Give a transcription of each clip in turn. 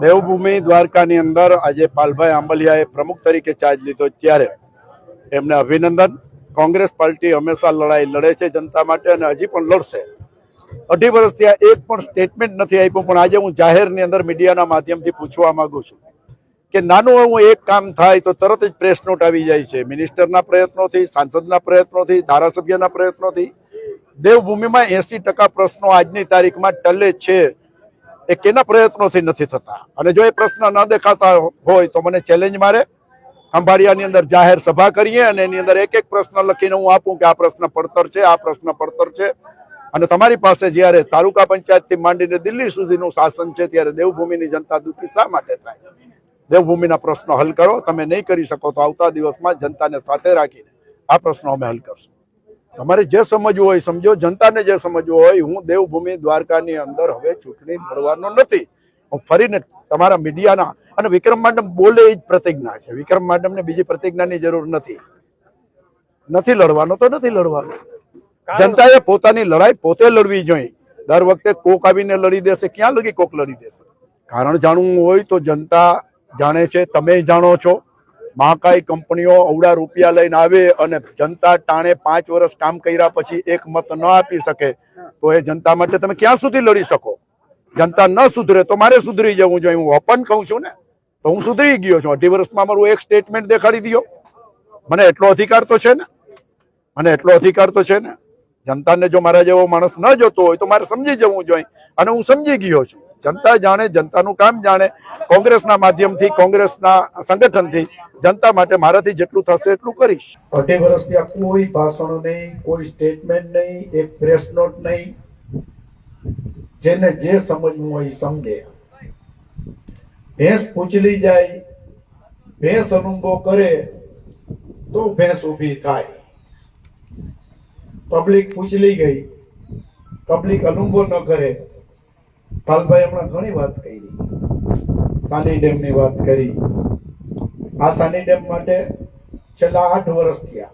દેવભૂમિ દ્વારકાની અંદર આજે પાલભાઈ આંબલિયાએ પ્રમુખ તરીકે ચાર્જ લીધો ત્યારે એમને અભિનંદન. કોંગ્રેસ પાર્ટી હંમેશા લડાઈ લડે છે જનતા માટે અને હજી પણ લડશે. અઢી વર્ષથી આ એક પણ સ્ટેટમેન્ટ નથી આપ્યું, પણ આજે હું જાહેરની અંદર મીડિયાના માધ્યમથી પૂછવા માંગુ છું કે નાનું એવું એક કામ થાય તો તરત જ પ્રેસ નોટ આવી જાય છે. મિનિસ્ટરના પ્રયત્નોથી, સાંસદના પ્રયત્નોથી, ધારાસભ્યના પ્રયત્નોથી. દેવભૂમિમાં એસી ટકા પ્રશ્નો આજની તારીખમાં ટલે છે. એ કેના પ્રયત્નોથી નથી થતા? અને જો એ પ્રશ્ન ન દેખાતા હોય તો મને ચેલેન્જ મારે. ખંભાળિયાની અંદર જાહેર સભા કરીએ અને એની અંદર એક એક પ્રશ્ન લખીને હું આપું કે આ પ્રશ્ન પડતર છે, આ પ્રશ્ન પડતર છે. અને તમારી પાસે જ્યારે તાલુકા પંચાયતથી માંડીને દિલ્હી સુધીનું શાસન છે, ત્યારે દેવભૂમિની જનતા દુઃખી શા માટે થાય? દેવભૂમિના પ્રશ્નો હલ કરો. તમે નહીં કરી શકો તો આવતા દિવસમાં જનતાને સાથે રાખીને આ પ્રશ્નો અમે હલ કરશું. તમારે જે સમજવું હોય સમજો. જનતાને જે સમજવું હોય હું દેવભૂમિ દ્વારકાની અંદર હવે ચૂંટણી લડવાનો નથી. હું ફરીને તમારા મીડિયાના અને વિક્રમ માડમ બોલે એ જ પ્રતિજ્ઞા છે. વિક્રમ માડમને બીજી પ્રતિજ્ઞાની જરૂર નથી. નથી લડવાનો તો નથી લડવાનો. જનતાએ પોતાની લડાઈ પોતે લડવી જોઈએ. દર વખતે કોક આવીને લડી દેશે. ક્યાં લગી કોક લડી દેશે? કારણ જાણવું હોય તો જનતા જાણે છે. તમે જાણો છો. મહાકાય કંપનીઓ અવડા રૂપિયા લઈને આવે અને જનતા ટાણે પાંચ વર્ષ કામ કર્યા પછી એક મત ન આપી શકે, તો એ જનતા માટે તમે ક્યાં સુધી લડી શકો? જનતા ન સુધરે તો મારે સુધરી જવું જોઈએ. હું ઓપન કહું છું ને, તો હું સુધરી ગયો છું. અઢી વર્ષમાં મારું એક સ્ટેટમેન્ટ દેખાડી દો મને એટલો અધિકાર તો છે ને? મને એટલો અધિકાર તો છે ને? જનતાને જો મારા જેવો માણસ ન જોતો હોય તો મારે સમજી જવું જોઈએ. અને હું સમજી ગયો છું. જનતા જાણે, જનતાનું કામ જાણે. કોંગ્રેસના માધ્યમથી, કોંગ્રેસના સંગઠનથી જનતા માટે મારાથી જેટલું થશે એટલું કરીશ. અઢી વર્ષથી આ કોઈ ભાષણ નહીં, કોઈ સ્ટેટમેન્ટ નહીં, એક પ્રેસ નોટ નહીં. જેને જે સમજવું હોય સમજે. ભેંસ પૂછલી જાય, ભેંસ અનુભવ કરે, તો ભેંસ ઊભી થાય. પબ્લિક પૂછલી ગઈ પબ્લિક અનુભવ ન કરે. પાલભાઈ હમણાં ઘણી વાત કરી. સાની ડેમની વાત કરી. આ સાની ડેમ માટે છેલ્લા આઠ વર્ષ થયા.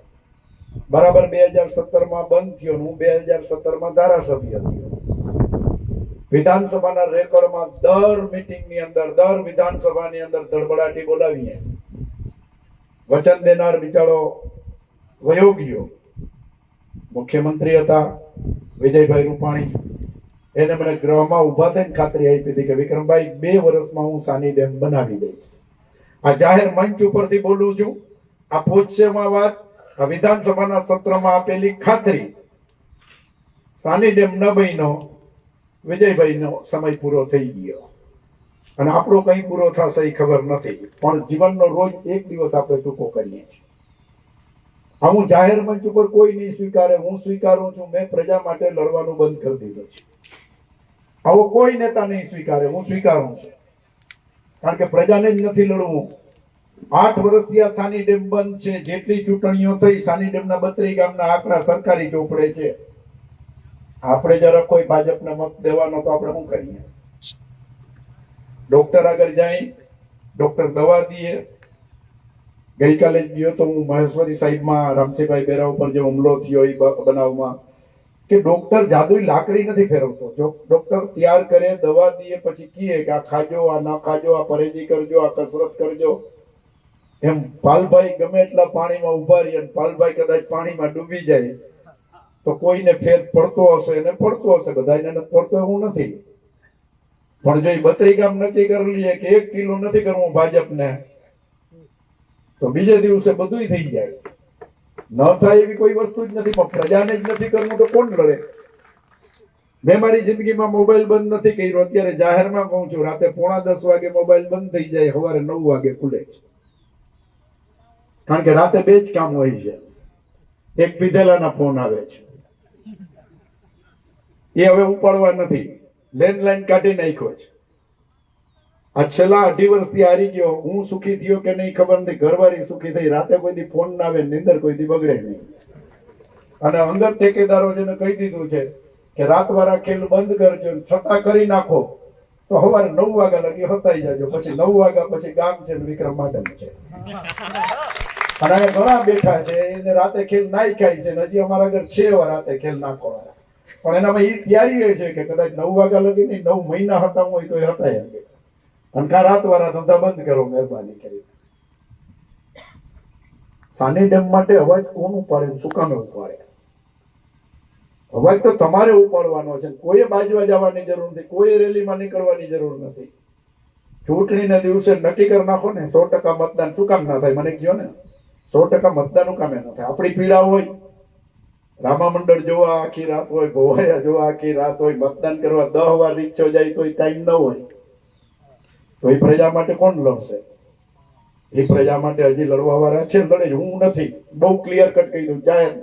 બરાબર બે હજાર સત્તરમાં બંધ થયો હું બે હજાર સત્તરમાં ધારાસભ્ય થયો. વિધાનસભાના રેકોર્ડમાં દર મિટિંગની અંદર, દર વિધાનસભાની અંદર ધડબડાટી બોલાવીએ. વચન દેનાર બિચારો વયો ગયો મુખ્યમંત્રી હતા, વિજયભાઈ રૂપાણી. એને મને ગ્રહમાં ઊભા થઈને ખાતરી આપી હતી કે વિક્રમભાઈ, બે વર્ષમાં હું સાની ડેમ બનાવી દઈશ. આ જાહેર મંચ ઉપરથી બોલું છું. આ પોચ્યમાં વાત, આ વિધાનસભાના સત્રમાં આપેલી ખાતરી. સાની ડેમ ન બન્યો, વિજયભાઈનો સમય પૂરો થઈ ગયો. અને આપણો કઈ પૂરો થશે એ ખબર નથી, પણ જીવનનો રોજ એક દિવસ આપણે ટૂંકો કરીએ હું જાહેર મંચ ઉપર કોઈ નહીં સ્વીકારે, હું સ્વીકારું છું, મેં પ્રજા માટે લડવાનું બંધ કરી દીધું છે. આવો કોઈ નેતા નહીં સ્વીકારે, હું સ્વીકારું છું. કારણ કે પ્રજાને જ નથી લડવું. આઠ વર્ષથી આ સાની ડેમ બંધ છે, જેટલી ચૂંટણીઓ થઈ, સાની ડેમના બત્રી ગામના આંકડા સરકારી ચોપડે છે. આપણે જરા કોઈ ભાજપને મત દેવાનો તો આપણે શું કરીએ? ડોક્ટર આગળ જાય, ડોક્ટર દવા દઈએ. ગઈકાલે જ ગયો તો હું મહેશ્વરી સાહેબમાં રામસિંહભાઈ બેરા ઉપર જે હુમલો થયો એ બનાવમાં. કે ડોક્ટર જાદુઈ લાકડી નથી ફેરવતો. જો ડોક્ટર તૈયાર કરે, દવા દઈએ, પછી કહે કે આ ખાજો, આ ના ખાજો, આ પરેજી કરજો, આ કસરત કરજો. એમ પાલભાઈ ગમે એટલા પાણીમાં ઊભા રહી અને પાલભાઈ કદાચ પાણીમાં ડૂબી જાય, તો કોઈને ફેર પડતો હશે ને પડતો હશે બધાને એને પડતો એવું નથી. પણ જો એ બત્રી ગામ નક્કી કરી લઈએ કે એક કિલો નથી કરવું ભાજપને, તો બીજે દિવસે બધું થઈ જાય. ન થાય એવી કોઈ વસ્તુ જ નથી, પણ પ્રજાને જ નથી કરવું તો કોણ લડે મેં મારી જિંદગીમાં મોબાઈલ બંધ નથી કર્યો, અત્યારે જાહેરમાં કહું છું, રાતે પોણા દસ વાગે મોબાઈલ બંધ થઈ જાય, સવારે નવ વાગે ખુલે છે. કારણ કે રાતે બે જ કામ હોય છે. એક પીધેલાના ફોન આવે છે. એ હવે ઉપાડવા નથી. લેન્ડલાઈન કાઢી નાખ્યો છે. આ છેલ્લા અઢી વર્ષથી હારી ગયો. હું સુખી થયો કે નહીં ખબર નથી. ઘરવાળી સુખી થઈ. રાતે કોઈ દી ફોન ના આવે, નિંદર કોઈ દી બગડે નહીં. અને અંગત ઠેકેદારો જેને કહી દીધું છે કે રાત વાળા ખેલ બંધ કરજો, છતાં કરી નાખો. તો સવારે નવ વાગ્યા લગી હતાઈ જાજો. પછી નવ વાગ્યા પછી ગામ છે વિક્રમ માડમ છે. અને અહીંયા ઘણા બેઠા છે, એને રાતે ખેલ નાઈ ખાય છે હજી અમારા ઘર છે એવા રાતે ખેલ નાખવાના પણ એનામાં એ તૈયારી એ છે કે કદાચ નવ વાગ્યા લગી નહીં, નવ મહિના હતા હોય તો એ હતા એમ કે અને કા રાત વાળા ધંધા બંધ કરો, મહેરબાની કરી સાની ડેમ માટે અવાજ કોણ ઉપાડે શું કામે ઉપાડે? અવાજ તો તમારે ઉપાડવાનો છે કોઈએ બાજવા જવાની જરૂર નથી કોઈ રેલીમાં નીકળવાની જરૂર નથી. ચૂંટણીના દિવસે નક્કી કરી નાખો ને, સો ટકા મતદાન શું કામ ના થાય? મને કહો ને? સો ટકા મતદાન કામે ન થાય? આપણી પીડા હોય. રામા મંડળ જોવા આખી રાત હોય, ગોવાયા જોવા આખી રાત હોય, મતદાન કરવા દહ વાર રીક્ષો જાય તો ટાઈમ ન હોય. તો એ પ્રજા માટે કોણ લડશે? એ પ્રજા માટે હજી લડવા વાળા છે, લડે હું નથી. બહુ ક્લિયર કટ કહી દઉં, જાહેર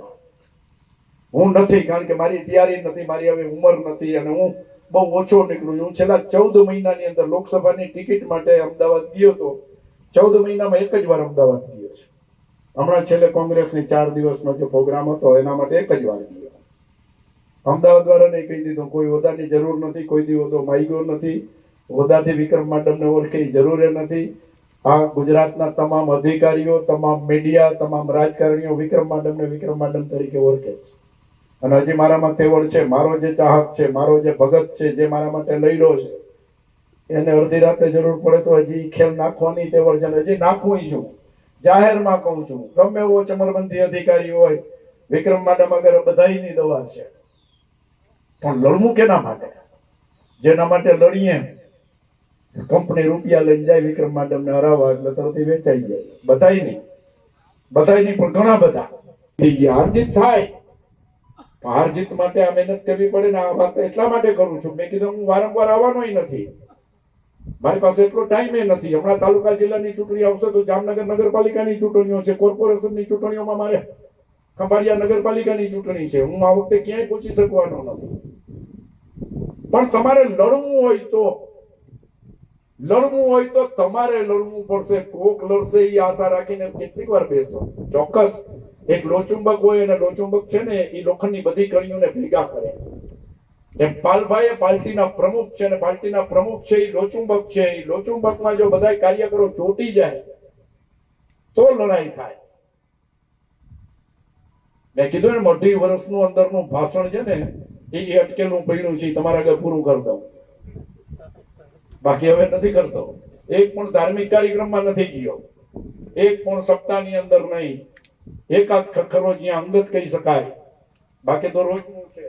હું નથી, કારણ કે મારી તૈયારી નથી, મારી હવે ઉંમર નથી અને હું બહુ ઓછો નીકળું છું. છેલ્લા ચૌદ મહિનાની અંદર લોકસભાની ટિકિટ માટે અમદાવાદ ગયો હતો ચૌદ મહિનામાં એક જ વાર અમદાવાદ ગયો છે. હમણાં છેલ્લે કોંગ્રેસની ચાર દિવસનો જે પ્રોગ્રામ હતો, એના માટે એક જ વાર ગયો. અમદાવાદ વાળાને કહી દીધું, કોઈ હોદાની જરૂર નથી, કોઈ દી હોદ્દો માગ્યો નથી. હોદ્દાથી વિક્રમ માડમને ઓળખે જરૂર નથી. આ ગુજરાતના તમામ અધિકારીઓ, તમામ મીડિયા, તમામ રાજકારણીઓ વિક્રમ માડમને વિક્રમ માડમ તરીકે ઓળખે છે. અને હજી મારામાં તેવડ છે, મારો જે ચાહક છે, મારો જે ભગત છે, જે મારા માટે લડ્યો છે, એને અડધી રાતે જરૂર પડે તો હજી ખેલ નાખવાની તેવડ છે હજી નાખવું છું. જાહેરમાં કહું છું, ગમે એવો ચમરબંધી અધિકારી હોય, વિક્રમ માડમ અગર બધાની દવા છે. પણ લડવું કેના માટે? જેના માટે લડીએ? કંપની રૂપિયા લઈને જાય વિક્રમ માડમને હરાવવા એટલે તરત વેચાઈ જાય. બધાય નહીં. બધાય નહીં, પણ ઘણા બધા. થઈ થાય. હાર માટે આ મહેનત કરવી પડે ને આ વાત એટલા માટે કરું છું. મેં કીધું હું વારંવાર આવવાનોય નથી. મારી પાસે એટલો ટાઈમ નથી. હમણાં તાલુકા જિલ્લાની ચૂંટણી આવશે તો જામનગર નગરપાલિકાની ચૂંટણીઓ છે. કોર્પોરેશનની ચૂંટણીઓમાં મારે ખંભાળિયા નગરપાલિકાની ચૂંટણી છે. હું આ વખતે ક્યાંય પહોંચી શકવાનો નથી. પણ તમારે લડવું હોય તો લડવું હોય તો તમારે લડવું પડશે, કોક લડશે એ આશા રાખીને કેટલીક વાર બેસો. ચોક્કસ, એક લોચુંબક હોય અને લોચુંબક છે ને એ લોખંડની બધી કણીઓને ભેગા કરે. એમ પાલભાઈ પાર્ટીના પ્રમુખ છે અને પાર્ટીના પ્રમુખ છે એ લોચુંબક છે એ લોચુંબકમાં જો બધા કાર્યકરો ચોટી જાય, તો લડાઈ થાય. મેં કીધું ને અઢી વર્ષનું અંદરનું ભાષણ છે ને એ અટકેલું, પડ્યું છે તમારા આગળ પૂરું કરી દઉં. બાકી હવે નથી કરતો. એક પણ ધાર્મિક કાર્યક્રમમાં નથી ગયો. એક પણ સપ્તાહની અંદર નહીં. એકાદ ખખરો જ્યાં અંગત કહી શકાય. બાકી તો રોજનું છે.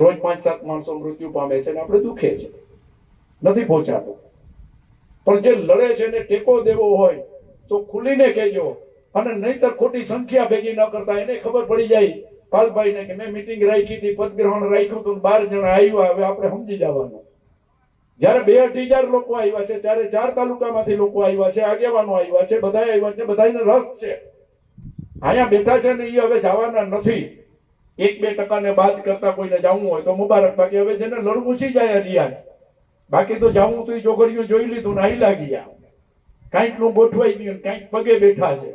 રોજ પાંચ સાત માણસો મૃત્યુ પામે છે ને આપણે દુખે છે. નથી પહોંચાતો. પણ જે લડે છે ને ટેકો દેવો હોય, તો ખુલીને કહેજો. અને નહીતર ખોટી સંખ્યા ભેગી ન કરતા, એને ખબર પડી જાય પાલભાઈ ને કે મેં મિટિંગ રાખી હતી, પદગ્રહણ રાખ્યું હતું બાર જણા આવ્યા, હવે આપણે સમજી જવાનું. જ્યારે બે અઢી હજાર લોકો આવ્યા છે, ત્યારે ચાર તાલુકામાંથી લોકો આવ્યા છે, આગેવાનો આવ્યા છે બધા આવ્યા છે બધાને રસ છે. અહીંયા બેઠા છે ને એ હવે જવાના નથી. એક બે ટકાને બાદ કરતા કોઈને જવું હોય તો મુબારક. બાકી હવે જેને લડવું છે જાય રિયાજ બાકી તો જવું તો એ જોગરીઓ જોઈ લીધું ને આઈ લાગી કાંઈકનું ગોઠવાઈ ગયું કાંઈક પગે બેઠા છે.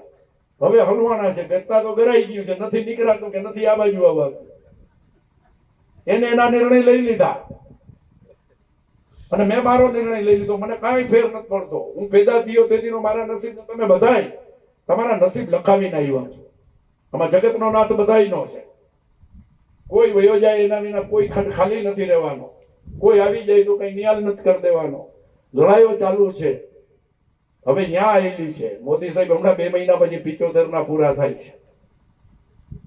હવે હલવાના છે બેઠતા તો ગરાઈ ગયું છે, નથી નીકળાતું કે નથી આ બાજુ આવવાનું. એને એના નિર્ણય લઈ લીધા. અને મેં મારો નિર્ણય લઈ લીધો. મને કાંઈ ફેર નથી પડતો. હું પેદા થયો તેદીનો મારા નસીબ તમે બધાય તમારા નસીબ લખાવીને આવ્યા છો. આમાં જગતનો નાથ બધાયનો છે. કોઈ વયો જાય એના વિના કોઈ ખંડ ખાલી નથી રહેવાનો. કોઈ આવી જાય તો કઈ નિયાલ નથી કરી દેવાનો. લડાઈઓ ચાલુ છે. હવે ન્યા આવેલી છે. મોદી સાહેબ હમણાં બે મહિના પછી પિચોતેર ના પૂરા થાય છે.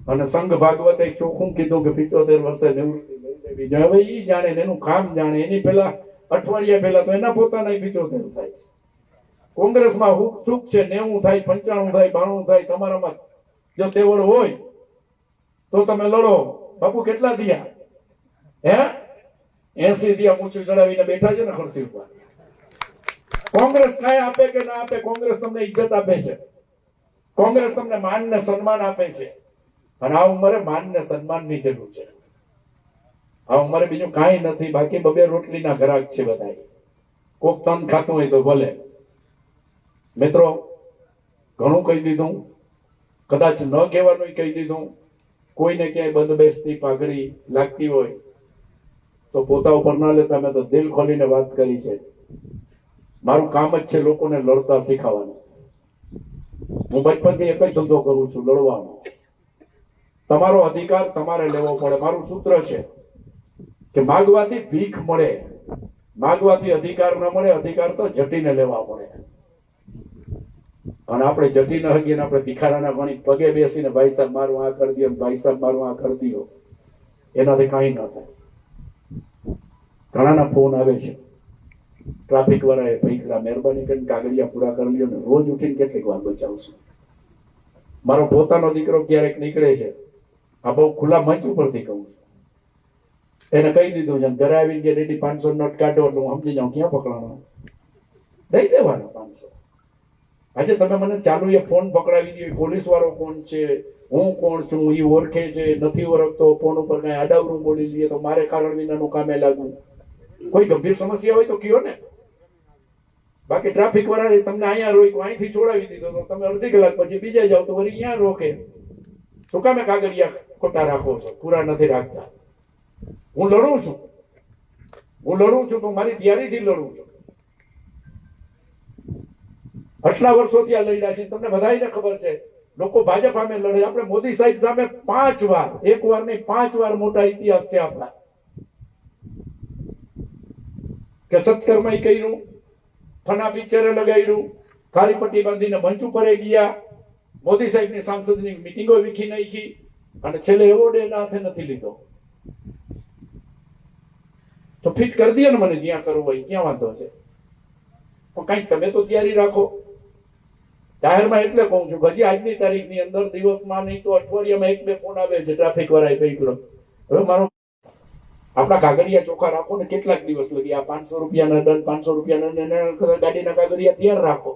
અને સંઘ ભાગવતે ચોખ્ખું કીધું કે પિચોતેર વર્ષે નિવૃત્તિ લઈ લેવી. હવે એ જાણે એનું કામ જાણે. એની પહેલા અઠવાડિયા પહેલા તો એના પોતાના પિચોતેર થાય છે. કોંગ્રેસમાં ચૂક છે, નેવું થાય, પંચાણું થાય, બાણું થાય, તમારામાં જો તેવડ હોય, તો તમે લડો. બાપુ કેટલા દિયા હે? એસી દિયા ઊંચું ચડાવીને બેઠા છે ને ખુરશી ઉપર. કોંગ્રેસ કાંઈ આપે કે ના આપે? કોંગ્રેસ તમને ઇજ્જત આપે છે. કોંગ્રેસ તમને માન ને સન્માન આપે છે. અને આ ઉંમરે માન ને સન્માનની જરૂર છે. આ અમારે બીજું કાંઈ નથી, બાકી બબે રોટલીના ગ્રાહક છે બધા કોક તન ખાતું હોય તો ભલે મિત્રો, ઘણું કહી દીધું. કદાચ ન કહેવાનું કહી દીધું. કોઈને ક્યાંય બંધ બેસતી પાઘડી લાગતી હોય તો પોતા ઉપર ના લેતા, મેં તો દિલ ખોલીને વાત કરી છે. મારું કામ જ છે લોકોને લડતા શીખવાનું હું બચપનથી એક જ ધંધો કરું છું, લડવાનો. તમારો અધિકાર તમારે લેવો પડે. મારું સૂત્ર છે કે માગવાથી ભીખ મળે. માગવાથી અધિકાર ન મળે, અધિકાર તો જટીને લેવા પડે. અને આપણે જટી ન આપણે ભિખારાના ગણી પગે બેસીને ભાઈ સાહેબ મારું આ કરી દો, ભાઈ સાહેબ મારું આ કરી દો. એનાથી કાંઈ ન થાય. ઘણાના ફોન આવે છે. ટ્રાફિક વાળાએ ભાઈ મહેરબાની કરીને કાગળિયા પૂરા કરી લ્યો ને રોજ ઉઠીને કેટલીક વાર બચાવશું મારો પોતાનો દીકરો ક્યારેક નીકળે છે. આ બહુ ખુલ્લા મંચ ઉપરથી કહું છું. એને કહી દીધું છે ઘરે આવીને કે રેડી પાંચસો નોટ કાઢો એટલે હું સમજી જાઉં ક્યાં પકડવાનો. દઈ દેવાનો પાંચસો. આજે તમે મને ચાલુ એ ફોન પકડાવી દીધો પોલીસ વાળો કોણ છે, હું કોણ છું એ ઓળખે છે, નથી ઓળખતો, ફોન ઉપર કઈ આડાવરું બોલી લઈએ તો મારે કારણ વિનાનું કામે લાગવું. કોઈ ગંભીર સમસ્યા હોય તો કયો ને. બાકી ટ્રાફિક વાળા તમને અહીંયા રોક્યું, અહીંથી છોડાવી દીધો તો તમે અડધી કલાક પછી બીજા જાઓ તો વળી અહીંયા રોકે. શું કામે કાગળિયા ખોટા રાખો છો, પૂરા નથી રાખતા. હું લડું છું. હું લડું છું તો મારી તૈયારીથી લડું છું. આટલા વર્ષોથી આ લડ્યા છે. તમને બધાને ખબર છે, લોકો ભાજપ સામે લડે આપણે મોદી સાહેબ સામે પાંચ વાર, એક વાર નહીં, પાંચ વાર મોટા ઇતિહાસ છે આપણા. કે સત્કર્મ કર્યું, ફના પિક્ચરે લગાડ્યું કાળી પટ્ટી બાંધીને મંચ ઉપર ગયા. મોદી સાહેબની સાંસદની મિટિંગો વીખી નાખી. અને છેલ્લે એવોર્ડ એના હાથે નથી લીધો. તો ફિટ કરી દે ને મને, જ્યાં કરવું હોય ક્યાં વાંધો છે. પણ કંઈક તમે તો તૈયારી રાખો. જાહેરમાં એટલે કહું છું પછી આજની તારીખની અંદર દિવસમાં નહીં તો અઠવાડિયામાં એક બે ફોન આવે છે ટ્રાફિક વાળાએ પકડો હવે મારો આપણા કાગળિયા ચોખા રાખો ને કેટલાક દિવસ લગી આ પાંચસો રૂપિયાના દંડ પાંચસો રૂપિયાના ગાડીના કાગળિયા તૈયાર રાખો.